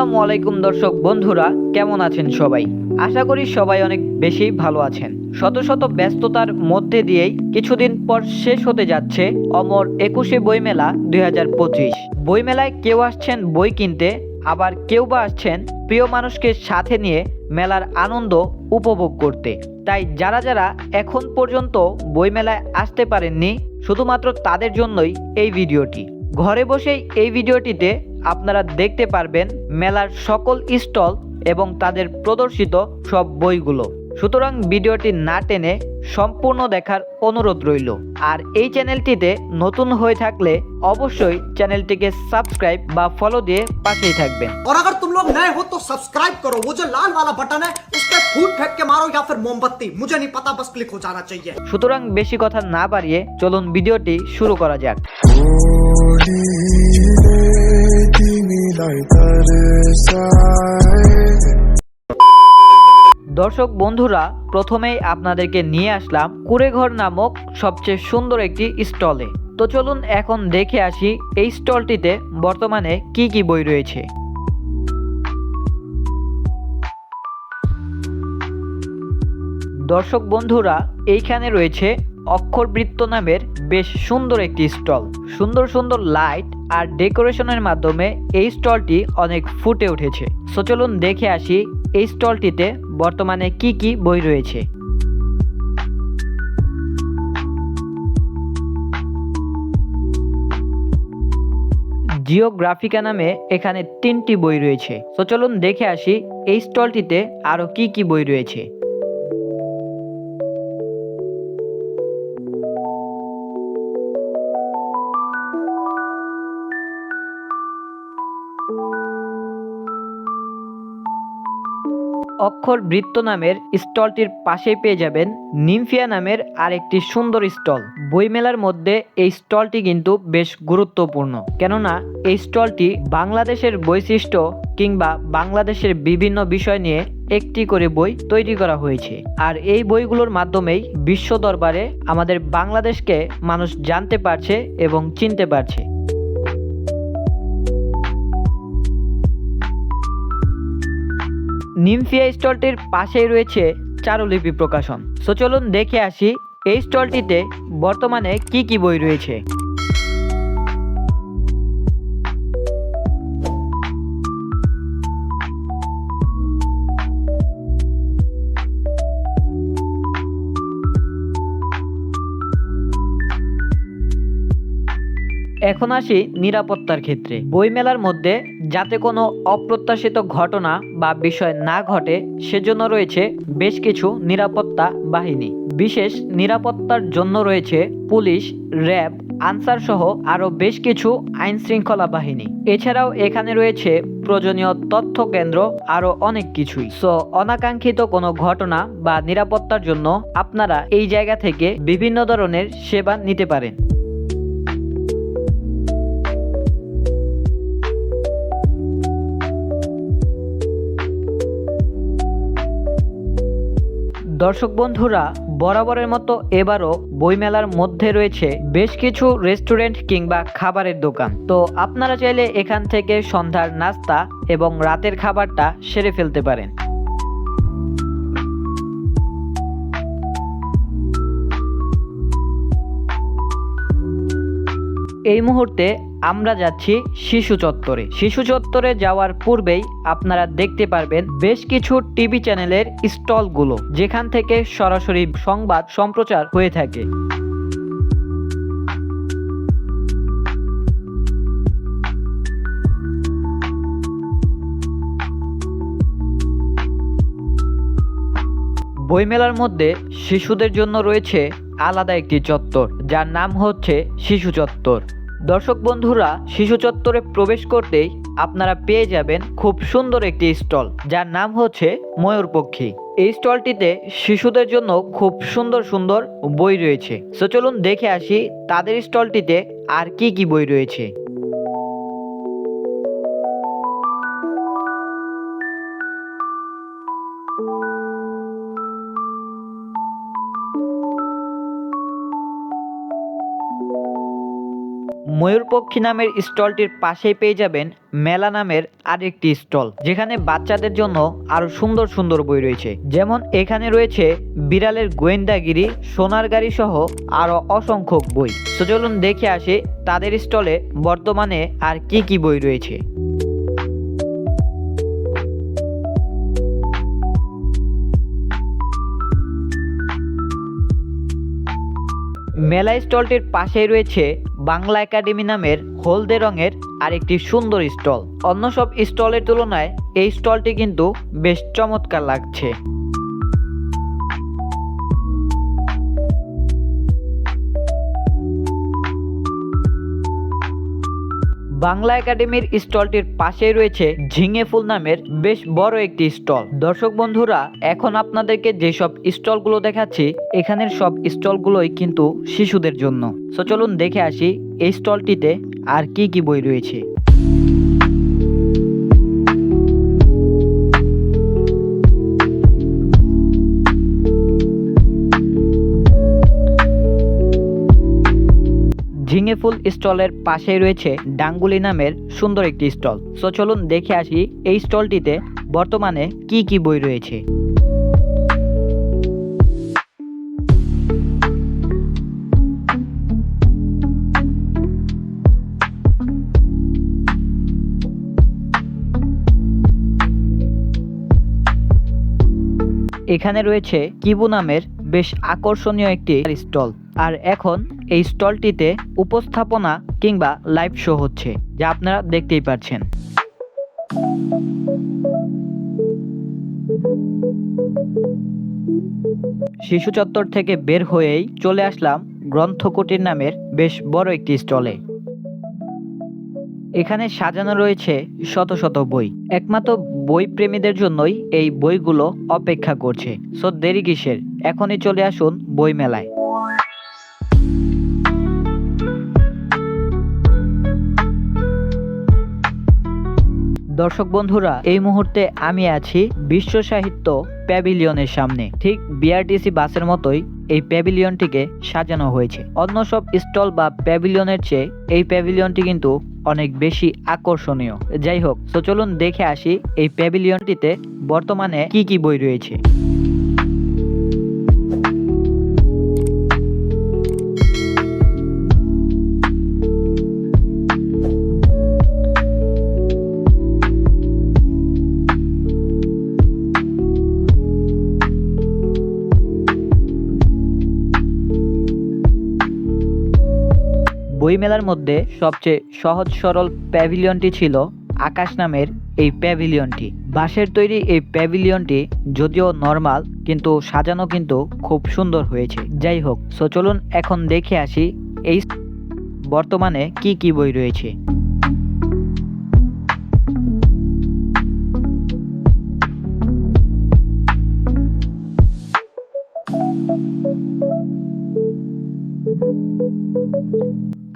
আসসালামু আলাইকুম দর্শক বন্ধুরা, কেমন আছেন সবাই? আশা করি সবাই অনেক বেশি ভালো আছেন। শত শত ব্যস্ততার মধ্যে দিয়েই কিছুদিন পর শেষ হতে যাচ্ছে অমর একুশে বইমেলা দুই হাজার পঁচিশ। বইমেলায় কেউ আসছেন বই কিনতে, আবার কেউ বা আসছেন প্রিয় মানুষকে সাথে নিয়ে মেলার আনন্দ উপভোগ করতে। তাই যারা যারা এখন পর্যন্ত বইমেলায় আসতে পারেননি, শুধুমাত্র তাদের জন্যই এই ভিডিওটি। ঘরে বসেই এই ভিডিওটিতে আপনারা দেখতে পারবেন মেলার সকল স্টল এবং তাদের প্রদর্শিত সব বইগুলো সুতরাং ভিডিওটি না টেনে সম্পূর্ণ দেখার অনুরোধ রইল আর এই চ্যানেলটিতে নতুন হয়ে থাকলে অবশ্যই চ্যানেলটিকে সাবস্ক্রাইব বা ফলো দিয়ে পাশেই থাকবেন और अगर तुम लोग नए हो तो सब्सक्राइब करो वो जो लाल वाला बटन है उस पर फूट फेंक के मारो या फिर मोमबत्ती मुझे नहीं पता बस क्लिक हो जाना चाहिए সুতরাং বেশি কথা না বাড়িয়ে চলুন ভিডিওটি শুরু করা যাক দর্শক বন্ধুরা, প্রথমেই আপনাদেরকে নিয়ে আসলাম কুড়েঘর নামক সবচেয়ে সুন্দর একটি স্টলে। তো চলুন এখন দেখে আসি এই স্টলটিতে বর্তমানে কি কি বই রয়েছে। দর্শক বন্ধুরা, এইখানে রয়েছে অক্ষরবৃত্ত নামের বেশ সুন্দর একটি স্টল। সুন্দর সুন্দর লাইট আর ডেকোরেশনের মাধ্যমে এই স্টলটি অনেক ফুটে উঠেছে। সো চলুন দেখে আসি এই স্টলটিতে বর্তমানে কি কি বই রয়েছে। জিওগ্রাফিকা নামে এখানে তিনটি বই রয়েছে। তো চলুন দেখে আসি এই স্টলটিতে আরও কি কি বই রয়েছে। অক্ষর বৃত্ত নামের স্টলটির পাশেই পেয়ে যাবেন নিমফিয়া নামের আরেকটি সুন্দর স্টল। বইমেলার মধ্যে এই স্টলটি কিন্তু বেশ গুরুত্বপূর্ণ। কেননা এই স্টলটি বাংলাদেশের বৈশিষ্ট্য কিংবা বাংলাদেশের বিভিন্ন বিষয় নিয়ে একটি করে বই তৈরি করা হয়েছে। আর এই বইগুলোর মাধ্যমেই বিশ্ব দরবারে আমাদের বাংলাদেশকে মানুষ জানতে পারছে এবং চিনতে পারছে। নিমফিয়া স্টলটির পাশেই রয়েছে চারুলিপি প্রকাশন সো চলুন দেখে আসি এই স্টলটিতে বর্তমানে কি কি বই রয়েছে। এখন আসি নিরাপত্তার ক্ষেত্রে। বইমেলার মধ্যে যাতে কোনো অপ্রত্যাশিত ঘটনা বা বিষয় না ঘটে, সেজন্য রয়েছে বেশ কিছু নিরাপত্তা বাহিনী। বিশেষ নিরাপত্তার জন্য রয়েছে পুলিশ, র্যাব আনসার সহ আরও বেশ কিছু আইন শৃঙ্খলা বাহিনী। এছাড়াও এখানে রয়েছে প্রয়োজনীয় তথ্য কেন্দ্র, আরও অনেক কিছুই। সো অনাকাঙ্ক্ষিত কোনো ঘটনা বা নিরাপত্তার জন্য আপনারা এই জায়গা থেকে বিভিন্ন ধরনের সেবা নিতে পারেন। দর্শক বন্ধুরা, বরাবরের মতো এবারও বইমেলার মধ্যে রয়েছে বেশ কিছু রেস্টুরেন্ট কিংবা খাবারের দোকান। তো আপনারা চাইলে এখান থেকে সন্ধ্যার নাস্তা এবং রাতের খাবারটা সেরে ফেলতে পারেন। এই মুহূর্তে আমরা যাচ্ছি শিশু চত্বরে। শিশু চত্বরে যাওয়ার পূর্বেই আপনারা দেখতে পারবেন বেশ কিছু টিভি চ্যানেলের স্টলগুলো, যেখান থেকে সরাসরি সংবাদ সম্প্রচার হয়ে থাকে। বইমেলার মধ্যে শিশুদের জন্য রয়েছে আলাদা একটি চত্বর, যার নাম হচ্ছে শিশু চত্বর। দর্শক বন্ধুরা, শিশু চত্বরে প্রবেশ করতেই আপনারা পেয়ে যাবেন খুব সুন্দর একটি স্টল, যার নাম হচ্ছে ময়ূর পক্ষী এই স্টলটিতে শিশুদের জন্য খুব সুন্দর সুন্দর বই রয়েছে। সো চলুন দেখে আসি তাদের স্টলটিতে আর কি কি বই রয়েছে। ময়ূরপক্ষী নামের স্টলটির পাশেই পেয়ে যাবেন মেলা নামের আরেকটি স্টল, যেখানে বাচ্চাদের জন্য আরও সুন্দর সুন্দর বই রয়েছে। যেমন এখানে রয়েছে বিড়ালের গোয়েন্দাগিরি, সোনার গাড়ি সহ আরও অসংখ্য বই। তো চলুন দেখে আসি তাদের স্টলে বর্তমানে আর কি কি বই রয়েছে। মেলা স্টলটির পাশেই রয়েছে বাংলা একাডেমি নামের হলদে রঙের আরেকটি সুন্দর স্টল। অন্য সব স্টলের তুলনায় এই স্টলটি কিন্তু বেশ চমৎকার লাগছে। বাংলা একাডেমির স্টলটির পাশেই রয়েছে ঝিঙে ফুল নামের বেশ বড় একটি স্টল। দর্শক বন্ধুরা, এখন আপনাদেরকে যেসব স্টলগুলো দেখাচ্ছি, এখানের সব স্টলগুলোই কিন্তু শিশুদের জন্য। সো চলুন দেখে আসি এই স্টলটিতে আর কি কি বই রয়েছে। ঝিঙে ফুল স্টলের পাশেই রয়েছে ডাঙ্গুলি নামের সুন্দর একটি স্টল। সো চলুন দেখে আসি এই স্টলটিতে বর্তমানে কি কি বই রয়েছে। এখানে রয়েছে কিবু নামের বেশ আকর্ষণীয় একটি স্টল। আর এখন এই স্টলটিতে উপস্থাপনা কিংবা লাইভ শো হচ্ছে, যা আপনারা দেখতেই পাচ্ছেন শিশু চত্বর থেকে বের হয়েই চলে আসলাম গ্রন্থকুটির নামের বেশ বড় একটি স্টলে। এখানে সাজানো রয়েছে শত শত বই। একমাত্র বই প্রেমীদের জন্যই এই বইগুলো অপেক্ষা করছে। সো দেরি কিসের? এখনই চলে আসুন বই মেলায় দর্শক বন্ধুরা, এই মুহূর্তে আমি আছি বিশ্ব সাহিত্য প্যাভিলিয়নের সামনে। ঠিক বিআরটিসি বাসের মতোই এই প্যাভিলিয়নটিকে সাজানো হয়েছে। অন্য সব স্টল বা প্যাভিলিয়নের চেয়ে এই প্যাভিলিয়নটি কিন্তু অনেক বেশি আকর্ষণীয়। যাই হোক, তো চলুন দেখে আসি এই প্যাভিলিয়নটিতে বর্তমানে কি কি বই রয়েছে। বইমেলার মধ্যে সবচেয়ে সহজ সরল প্যাভিলিয়নটি ছিল আকাশ নামের এই প্যাভিলিয়নটি। বাঁশের তৈরি এই প্যাভিলিয়নটি যদিও নর্মাল, কিন্তু সাজানো কিন্তু খুব সুন্দর হয়েছে। যাই হোক, সো চলুন এখন দেখে আসি এই বর্তমানে কি কি বই রয়েছে।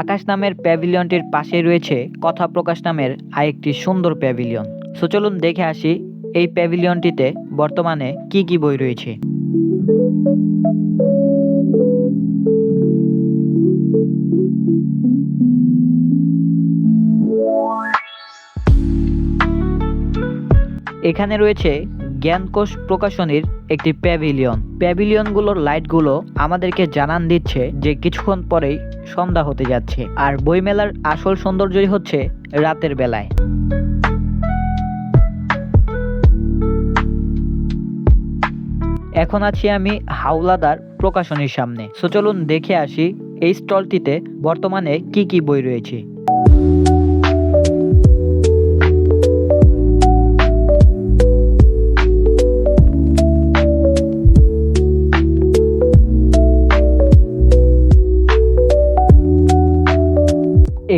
আকাশ নামের প্যাভিলিয়নটির পাশেই রয়েছে কথা প্রকাশ নামের আরেকটি সুন্দর প্যাভিলিয়ন। সো চলুন দেখে আসি এই প্যাভিলিয়নটিতে বর্তমানে কি কি বই রয়েছে। এখানে রয়েছে জ্ঞানকোষ প্রকাশনীর একটি প্যাভিলিয়ন। প্যাভিলিয়নগুলোর লাইটগুলো আমাদেরকে জানান দিচ্ছে যে কিছুক্ষণ পরেই সন্ধ্যা হতে যাচ্ছে, আর বইমেলার আসল সৌন্দর্যই হচ্ছে রাতের বেলায়। এখন আছি আমি হাওলাদার প্রকাশনীর সামনে। সো চলুন দেখে আসি এই স্টলটিতে বর্তমানে কি কি বই রয়েছে।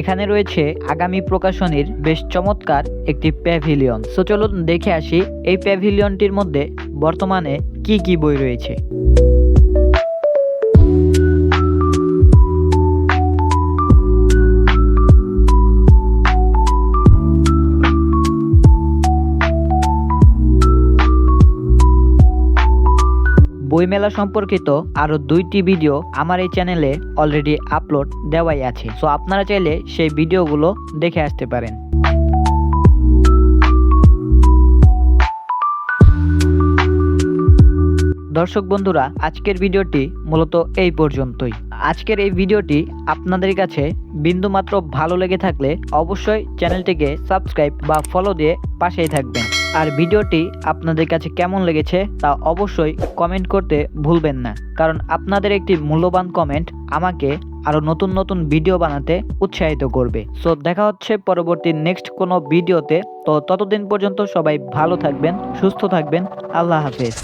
এখানে রয়েছে আগামী প্রকাশনীর বেশ চমৎকার একটি প্যাভিলিয়ন। সো চলুন দেখে আসি এই প্যাভিলিয়নটির মধ্যে বর্তমানে কি কি বই রয়েছে। বইমেলা সম্পর্কিত আরও দুইটি ভিডিও আমার এই চ্যানেলে অলরেডি আপলোড দেওয়াই আছে। সো আপনারা চাইলে সেই ভিডিওগুলো দেখে আসতে পারেন। দর্শক বন্ধুরা, আজকের ভিডিওটি মূলত এই পর্যন্তই। আজকের এই ভিডিওটি আপনাদের কাছে বিন্দুমাত্র ভালো লেগে থাকলে অবশ্যই চ্যানেলটিকে সাবস্ক্রাইব বা ফলো দিয়ে পাশেই থাকবেন। আর ভিডিওটি আপনাদের কাছে কেমন লেগেছে তা অবশ্যই কমেন্ট করতে ভুলবেন না। কারণ আপনাদের একটি মূল্যবান কমেন্ট আমাকে আরও নতুন নতুন ভিডিও বানাতে উৎসাহিত করবে। সো দেখা হচ্ছে পরবর্তী নেক্সট কোনো ভিডিওতে। তো ততদিন পর্যন্ত সবাই ভালো থাকবেন, সুস্থ থাকবেন। আল্লাহ হাফেজ।